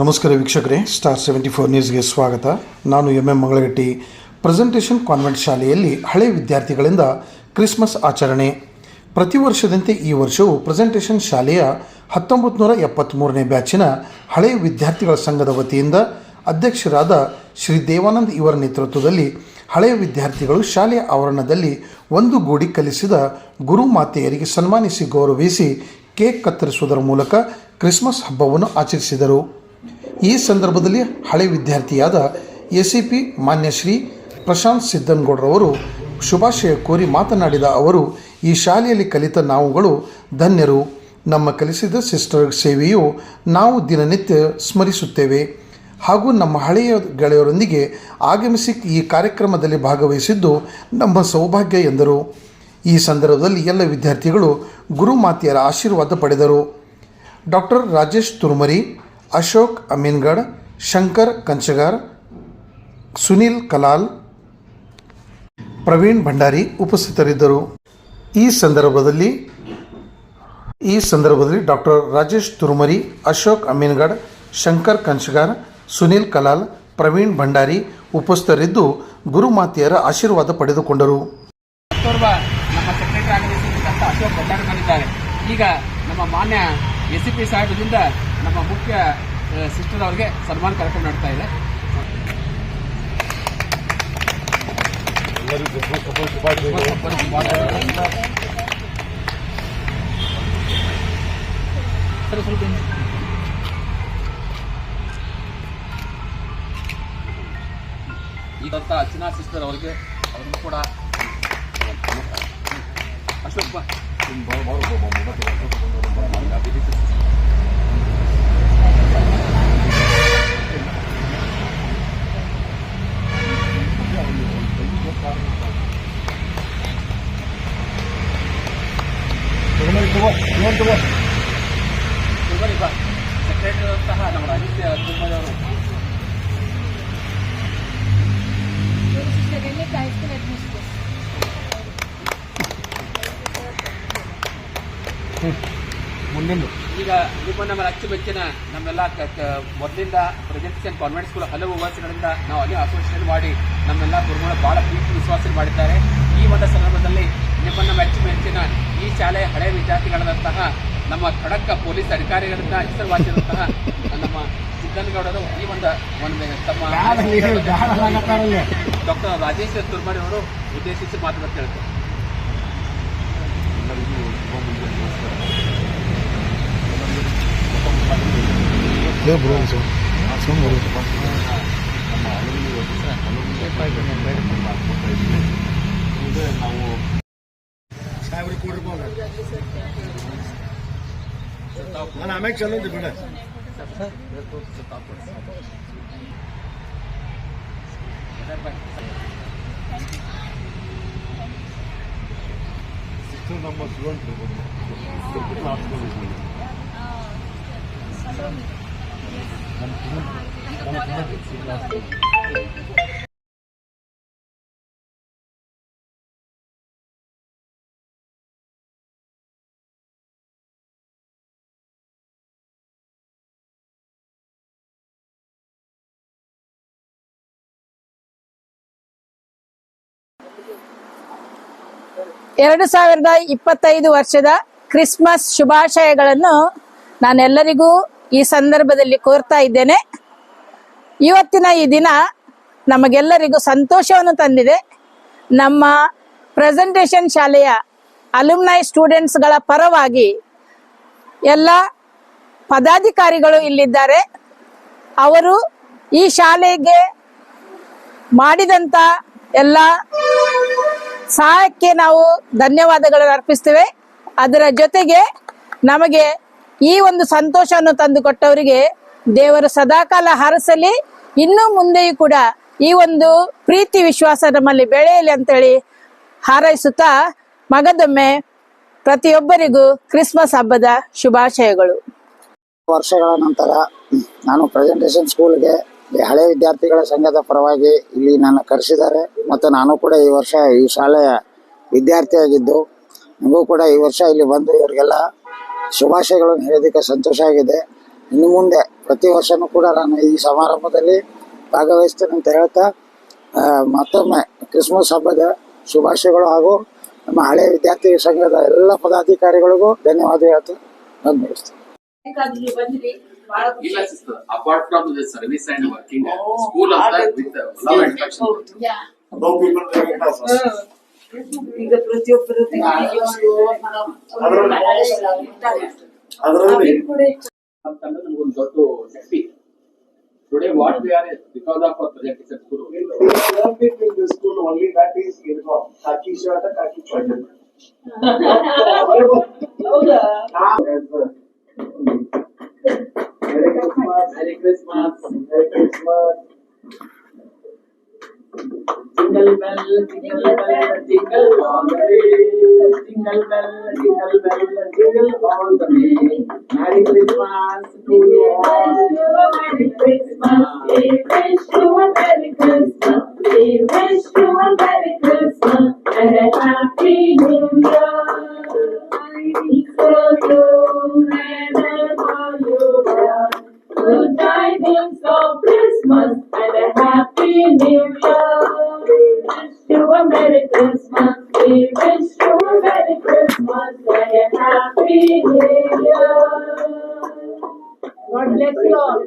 ನಮಸ್ಕಾರ ವೀಕ್ಷಕರೇ star seventy four ನ್ಯೂಸ್ಗೆ ಸ್ವಾಗತ. ನಾನು M M Mangalagatti. Presentation convent ಶಾಲೆಯಲ್ಲಿ ಹಳೆ ವಿದ್ಯಾರ್ಥಿಗಳಿಂದ ಕ್ರಿಸ್ಮಸ್ ಆಚರಣೆ. ಪ್ರತಿ ವರ್ಷದಂತೆ ಈ ವರ್ಷವೂ ಪ್ರೆಸೆಂಟೇಷನ್ ಶಾಲೆಯ ಹತ್ತೊಂಬತ್ತು ನೂರ ಎಪ್ಪತ್ತ್ಮೂರನೇ ಬ್ಯಾಚಿನ ಹಳೆಯ ವಿದ್ಯಾರ್ಥಿಗಳ ಸಂಘದ ವತಿಯಿಂದ ಅಧ್ಯಕ್ಷರಾದ ಶ್ರೀ ದೇವಾನಂದ್ ಇವರ ನೇತೃತ್ವದಲ್ಲಿ ಹಳೆಯ ವಿದ್ಯಾರ್ಥಿಗಳು ಶಾಲೆಯ ಆವರಣದಲ್ಲಿ ಒಂದು ಗೂಡಿ ಕಲಿಸಿದ ಗುರು ಮಾತೆಯರಿಗೆ ಸನ್ಮಾನಿಸಿ ಗೌರವಿಸಿ ಕೇಕ್ ಕತ್ತರಿಸುವುದರ ಮೂಲಕ ಕ್ರಿಸ್ಮಸ್ ಹಬ್ಬವನ್ನು ಆಚರಿಸಿದರು. ಈ ಸಂದರ್ಭದಲ್ಲಿ ಹಳೆ ವಿದ್ಯಾರ್ಥಿಯಾದ ಎ ಮಾನ್ಯ ಶ್ರೀ ಪ್ರಶಾಂತ್ ಸಿದ್ದನಗೌಡರವರು ಶುಭಾಶಯ ಕೋರಿ ಮಾತನಾಡಿದ ಅವರು, ಈ ಶಾಲೆಯಲ್ಲಿ ಕಲಿತ ನಾವುಗಳು ಧನ್ಯರು. ನಮ್ಮ ಕಲಿಸಿದ ಸಿಸ್ಟರ್ ಸೇವೆಯು ನಾವು ದಿನನಿತ್ಯ ಸ್ಮರಿಸುತ್ತೇವೆ. ಹಾಗೂ ನಮ್ಮ ಹಳೆಯ ಗೆಳೆಯರೊಂದಿಗೆ ಆಗಮಿಸಿ ಈ ಕಾರ್ಯಕ್ರಮದಲ್ಲಿ ಭಾಗವಹಿಸಿದ್ದು ನಮ್ಮ ಸೌಭಾಗ್ಯ ಎಂದರು. ಈ ಸಂದರ್ಭದಲ್ಲಿ ಎಲ್ಲ ವಿದ್ಯಾರ್ಥಿಗಳು ಗುರುಮಾತೆಯರ ಆಶೀರ್ವಾದ ಪಡೆದರು. ಡಾಕ್ಟರ್ ರಾಜೇಶ್ ತುರ್ಮರಿ ಅಶೋಕ್ ಅಮೀನ್ಗಡ್, ಶಂಕರ್ ಕಂಚಗಾರ್, ಸುನೀಲ್ ಕಲಾಲ್, ಪ್ರವೀಣ್ ಭಂಡಾರಿ ಉಪಸ್ಥಿತರಿದ್ದರು. ಈ ಸಂದರ್ಭದಲ್ಲಿ ಈ ಸಂದರ್ಭದಲ್ಲಿ ಡಾಕ್ಟರ್ ರಾಜೇಶ್ ತುರುಮರಿ, ಅಶೋಕ್ ಅಮೀನ್ಗಡ್, ಶಂಕರ್ ಕಂಚಗಾರ್, ಸುನೀಲ್ ಕಲಾಲ್, ಪ್ರವೀಣ್ ಭಂಡಾರಿ ಉಪಸ್ಥಿತರಿದ್ದು ಗುರುಮಾತೆಯರ ಆಶೀರ್ವಾದ ಪಡೆದುಕೊಂಡರು. ಈಗ ನಮ್ಮ ಮಾನ್ಯ ಎಸ್ ಸಿ ನಮ್ಮ ಮುಖ್ಯ ಸಿಸ್ಟರ್ ಅವರಿಗೆ ಸನ್ಮಾನ ಕಾರ್ಯಕ್ರಮ ನಡ್ತಾ ಇದೆ. ಈಗಂತ ಅರ್ಚನಾ ಸಿಸ್ಟರ್ ಅವರಿಗೆ, ಅವ್ರಿಗೂ ಕೂಡ ಅಶೋಕ್ ಸೆಕ್ರೆಟರಿ ಅಂತಹ ನಮ್ಮ ರಾಜಕೀಯ ತಿರುಮಲಿ ಮುಂದಿನ ಈಗ ನಿಮ್ಮ ನಮ್ಮ ಅಚ್ಚುಮೆಚ್ಚಿನ ನಮ್ಮೆಲ್ಲ ಮೊದಲಿಂದ ಪ್ರೆಸೆಂಟೇಷನ್ ಕಾನ್ವೆಂಟ್ ಸ್ಕೂಲ್ ಹಲವು ವರ್ಷಗಳಿಂದ ನಾವು ಅಲ್ಲಿ ಅಸೋಸಿಯೇಷನ್ ಮಾಡಿ ನಮ್ಮೆಲ್ಲ ಗುರುಗಳು ಬಹಳ ಪ್ರೀತಿ ವಿಶ್ವಾಸ ಮಾಡಿದ್ದಾರೆ. ಈ ಒಂದು ಸಂದರ್ಭದಲ್ಲಿ ನಿಮ್ಮ ನಮ್ಮ ಅಚ್ಚುಮೆಚ್ಚಿನ ಈ ವಿದ್ಯಾರ್ಥಿಗಳಾದಂತಹ ನಮ್ಮ ಖಡಕ ಪೊಲೀಸ್ ಅಧಿಕಾರಿಗಳಿಂದ ಹೆಸರುವಾಸಿರುವಂತಹ ನಮ್ಮ ಸಿದ್ದನಗೌಡರು ಈ ಒಂದು ಒಂದು ತಮ್ಮ ಡಾಕ್ಟರ್ ರಾಜೇಶ್ ತುರ್ಮರಿ ಅವರು ಉದ್ದೇಶಿಸಿ ಮಾತುಕತೆ ಹೇಳ್ತಾರೆ. ನಾನು ಆಮ್ಯಾಗ ಚಲೋ ಬಿಡ ನಮ್ಮ ಸ್ಟೂಡೆಂಟ್ ಎರಡು ಸಾವಿರದ ಇಪ್ಪತ್ತೈದು ವರ್ಷದ ಕ್ರಿಸ್ಮಸ್ ಶುಭಾಶಯಗಳನ್ನು ನಾನೆಲ್ಲರಿಗೂ ಈ ಸಂದರ್ಭದಲ್ಲಿ ಕೋರ್ತಾ ಇದ್ದೇನೆ. ಇವತ್ತಿನ ಈ ದಿನ ನಮಗೆಲ್ಲರಿಗೂ ಸಂತೋಷವನ್ನು ತಂದಿದೆ. ನಮ್ಮ ಪ್ರೆಸೆಂಟೇಷನ್ ಶಾಲೆಯ ಅಲುಮ್ನೈ ಸ್ಟೂಡೆಂಟ್ಸ್ಗಳ ಪರವಾಗಿ ಎಲ್ಲ ಪದಾಧಿಕಾರಿಗಳು ಇಲ್ಲಿದ್ದಾರೆ. ಅವರು ಈ ಶಾಲೆಗೆ ಮಾಡಿದಂಥ ಎಲ್ಲ ಸಹಾಯಕ್ಕೆ ನಾವು ಧನ್ಯವಾದಗಳನ್ನು ಅರ್ಪಿಸ್ತೇವೆ. ಅದರ ಜೊತೆಗೆ ನಮಗೆ ಈ ಒಂದು ಸಂತೋಷವನ್ನು ತಂದುಕೊಟ್ಟವರಿಗೆ ದೇವರು ಸದಾಕಾಲ ಹರಸಲಿ, ಇನ್ನು ಮುಂದೆಯೂ ಕೂಡ ಈ ಒಂದು ಪ್ರೀತಿ ವಿಶ್ವಾಸ ನಮ್ಮಲ್ಲಿ ಬೆಳೆಯಲಿ ಅಂತೇಳಿ ಹಾರೈಸುತ್ತಾ ಮಗದೊಮ್ಮೆ ಪ್ರತಿಯೊಬ್ಬರಿಗೂ ಕ್ರಿಸ್ಮಸ್ ಹಬ್ಬದ ಶುಭಾಶಯಗಳು. ವರ್ಷಗಳ ನಂತರ ನಾನು ಪ್ರೆಸೆಂಟೇಷನ್ ಸ್ಕೂಲ್ಗೆ ಹಳೆ ವಿದ್ಯಾರ್ಥಿಗಳ ಸಂಘದ ಪರವಾಗಿ ಇಲ್ಲಿ ನನ್ನ ಕರೆಸಿದ್ದಾರೆ. ಮತ್ತು ನಾನು ಕೂಡ ಈ ವರ್ಷ ಈ ಶಾಲೆಯ ವಿದ್ಯಾರ್ಥಿಯಾಗಿದ್ದು ನನಗೂ ಕೂಡ ಈ ವರ್ಷ ಇಲ್ಲಿ ಬಂದು ಇವರಿಗೆಲ್ಲ ಶುಭಾಶಯಗಳನ್ನು ಹೇಳೋದಕ್ಕೆ ಸಂತೋಷ ಆಗಿದೆ. ಇನ್ನು ಮುಂದೆ ಪ್ರತಿ ವರ್ಷನೂ ಕೂಡ ನಾನು ಈ ಸಮಾರಂಭದಲ್ಲಿ ಭಾಗವಹಿಸ್ತೇನೆ ಅಂತ ಹೇಳ್ತಾ ಮತ್ತೊಮ್ಮೆ ಕ್ರಿಸ್ಮಸ್ ಹಬ್ಬದ ಶುಭಾಶಯಗಳು ಹಾಗೂ ನಮ್ಮ ಹಳೆಯ ವಿದ್ಯಾರ್ಥಿ ಸಂಘದ ಎಲ್ಲ ಪದಾಧಿಕಾರಿಗಳಿಗೂ ಧನ್ಯವಾದ ಹೇಳ್ತಾ ನಾನು ಮುಗಿಸ್ತೇನೆ ಇಲ್ಲ sister apart from the service and working school ಅಂತ with love and No people recognize us. ಈಗ ಪ್ರತಿಯೊಬ್ಬರು ಅದರಲ್ಲಿ ಅಂತಂದ್ರೆ ನಮಗೊಂದು ದೊಡ್ಡ ಶಕ್ತಿ today what we are because of our presentation school one thing in this school only that is uniform. Khaki shirt and khaki shirt. Merry Merry Christmas. Merry Christmas. Jingle bell, jingle bell, jingle all the way. Jingle bell, jingle bell, jingle all the way. Merry Christmas to you all. Merry Christmas. We wish you a Merry Christmas. We wish you God bless you all.